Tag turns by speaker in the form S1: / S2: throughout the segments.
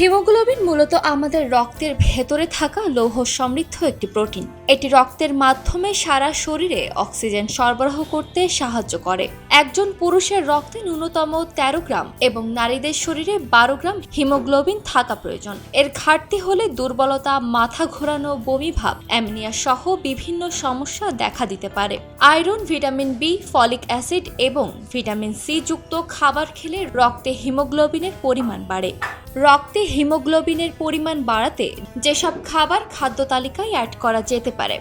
S1: Haemoglobin মূলত আমাদের রক্তের ভেতরে থাকা লৌহ সমৃদ্ধ একটি প্রোটিন। এটি রক্তের মাধ্যমে সারা শরীরে অক্সিজেন সরবরাহ করতে সাহায্য করে। একজন পুরুষের রক্তে ন্যূনতম তেরো গ্রাম এবং নারীদের শরীরে বারো গ্রাম হিমোগ্লোবিন থাকা প্রয়োজন। এর ঘাটতি হলে দুর্বলতা, মাথা ঘোরানো, বমি ভাব, অ্যামনিয়া সহ বিভিন্ন সমস্যা দেখা দিতে পারে। Iron, vitamin B, folic acid এবং ভিটামিন সি যুক্ত খাবার খেলে রক্তে হিমোগ্লোবিনের পরিমাণ বাড়ে। রক্তে হিমোগ্লোবিনের পরিমাণ বাড়াতে যেসব খাবার খাদ্য তালিকায় অ্যাড করা যেতে পারে।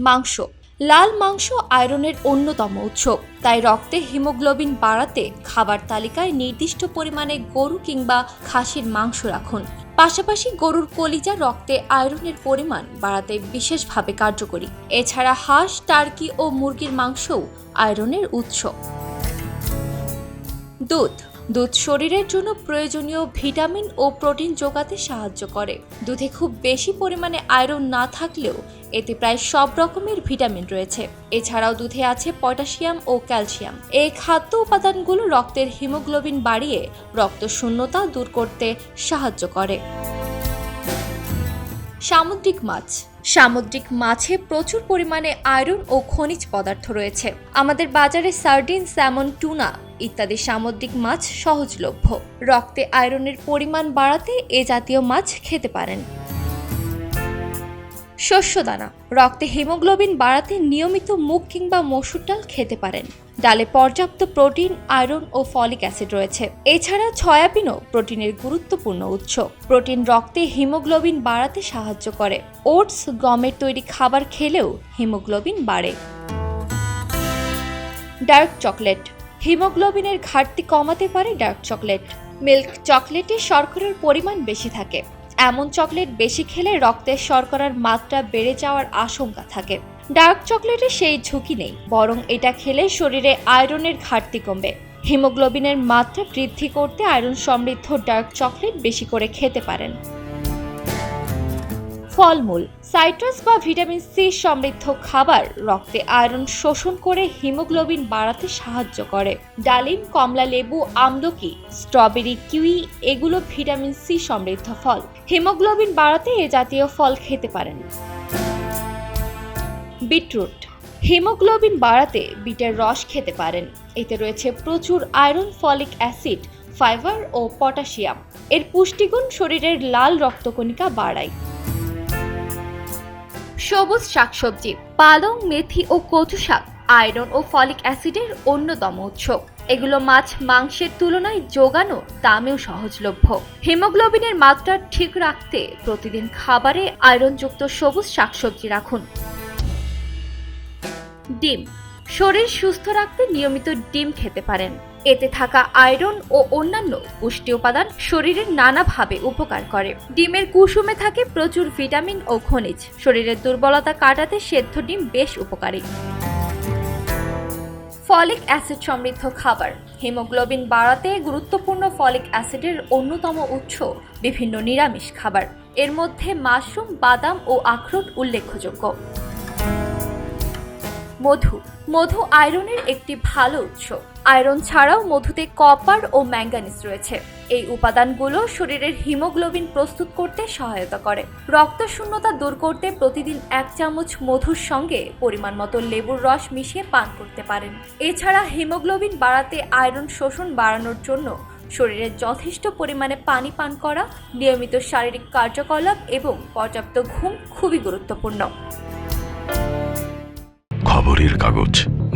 S1: মাংস। লাল মাংস আয়রনের অন্যতম উৎস। তাই রক্তে হিমোগ্লোবিন বাড়াতে খাবার তালিকায় নির্দিষ্ট পরিমাণে গরু কিংবা খাসির মাংস রাখুন। পাশাপাশি গরুর কলিজা রক্তে আয়রনের পরিমাণ বাড়াতে বিশেষভাবে কার্যকরী। এছাড়া হাঁস, টার্কি ও মুরগির মাংসও আয়রনের উৎস। দুধ। দুধ শরীরের জন্য প্রয়োজনীয় ভিটামিন ও প্রোটিন যোগাতে সাহায্য করে। দুধে খুব বেশি পরিমাণে আয়রন না থাকলেও এতে প্রায় সব রকমের ভিটামিন রয়েছে। এছাড়াও দুধে আছে পটাশিয়াম ও ক্যালসিয়াম। এই খাদ্য উপাদানগুলো রক্তের হিমোগ্লোবিন বাড়িয়ে রক্ত শূন্যতা দূর করতে সাহায্য করে। সামুদ্রিক মাছ। সামুদ্রিক মাছে প্রচুর পরিমাণে আয়রন ও খনিজ পদার্থ রয়েছে। আমাদের বাজারে সার্ডিন স্যামন টুনা ইত্যাদি সামুদ্রিক মাছ সহজলভ্য। রক্তে আয়রনের পরিমাণ বাড়াতে এ জাতীয় মাছ খেতে পারেন। শস্যদানা। রক্তে হিমোগ্লোবিন বাড়াতে নিয়মিত মুগ কিংবা মসুর ডাল খেতে পারেন। ডালে পর্যাপ্ত প্রোটিন, আয়রন ও ফলিক অ্যাসিড রয়েছে। এছাড়া ছয়াবিনও প্রোটিনের গুরুত্বপূর্ণ উৎস। প্রোটিন রক্তে হিমোগ্লোবিন বাড়াতে সাহায্য করে। ওটস, গমের তৈরি খাবার খেলেও হিমোগ্লোবিন বাড়ে। Dark chocolate. হিমোগ্লোবিনের ঘাটতি কমাতে পারে ডার্ক চকলেট। মিল্ক চকলেটে শর্করার পরিমাণ বেশি থাকে। এমন চকলেট বেশি খেলে রক্তের শর্করার মাত্রা বেড়ে যাওয়ার আশঙ্কা থাকে। ডার্ক চকলেটে সেই ঝুঁকি নেই, বরং এটা খেলে শরীরে আয়রনের ঘাটতি কমবে। হিমোগ্লোবিনের মাত্রা বৃদ্ধি করতে আয়রন সমৃদ্ধ ডার্ক চকলেট বেশি করে খেতে পারেন। ফলমূল, সাইট্রাস বা ভিটামিন সি সমৃদ্ধ খাবার রক্তে আয়রন শোষণ করে হিমোগ্লোবিন বাড়াতে সাহায্য করে। ডালিম, কমলা লেবু, আমলকি, স্ট্রবেরি, কিউই, এগুলো ভিটামিন সি সমৃদ্ধ ফল। হিমোগ্লোবিন বাড়াতে এ জাতীয় ফল খেতে পারেন। বিটরুট, হিমোগ্লোবিন বাড়াতে বিটের রস খেতে পারেন। এতে রয়েছে প্রচুর আয়রন, ফলিক অ্যাসিড, ফাইবার ও পটাশিয়াম। এর পুষ্টিগুণ শরীরের লাল রক্তকণিকা বাড়ায়। সবুজ শাকসবজি, পালং, মেথি ও কচু শাক, আয়রন ও ফলিক অ্যাসিডের অন্যতম উৎস। এগুলো মাছ মাংসের তুলনায় যোগানো দামেও সহজলভ্য। হিমোগ্লোবিনের মাত্রা ঠিক রাখতে প্রতিদিন খাবারে আয়রনযুক্ত সবুজ শাকসবজি রাখুন। ডিম, শরীর সুস্থ রাখতে নিয়মিত ডিম খেতে পারেন। এতে থাকা আয়রন ও অন্যান্য পুষ্টি উপাদান শরীরের নানাভাবে উপকার করে। ডিমের কুসুমে থাকে প্রচুর ভিটামিন ও খনিজ। শরীরের দুর্বলতা কাটাতে সেদ্ধ ডিম বেশ উপকারী। ফলিক অ্যাসিড সমৃদ্ধ খাবার। হিমোগ্লোবিন বাড়াতে গুরুত্বপূর্ণ ফলিক অ্যাসিডের অন্যতম উৎস বিভিন্ন নিরামিষ খাবার। এর মধ্যে মাশরুম, বাদাম ও আখরোট উল্লেখযোগ্য। মধু। মধু আয়রনের একটি ভালো উৎস। আয়রন ছাড়াও মধুতে কপার ও ম্যাঙ্গানিজ রয়েছে। এই উপাদানগুলো শরীরের হিমোগ্লোবিন প্রস্তুত করতে সহায়তা করে। রক্ত শূন্যতা দূর করতে প্রতিদিন এক চামচ মধুর সঙ্গে পরিমাণ মতো লেবুর রস মিশিয়ে পান করতে পারেন। এছাড়া হিমোগ্লোবিন বাড়াতে আয়রন শোষণ বাড়ানোর জন্য শরীরে যথেষ্ট পরিমাণে পানি পান করা, নিয়মিত শারীরিক কার্যকলাপ এবং পর্যাপ্ত ঘুম খুবই গুরুত্বপূর্ণ।
S2: খবরের কাগজ।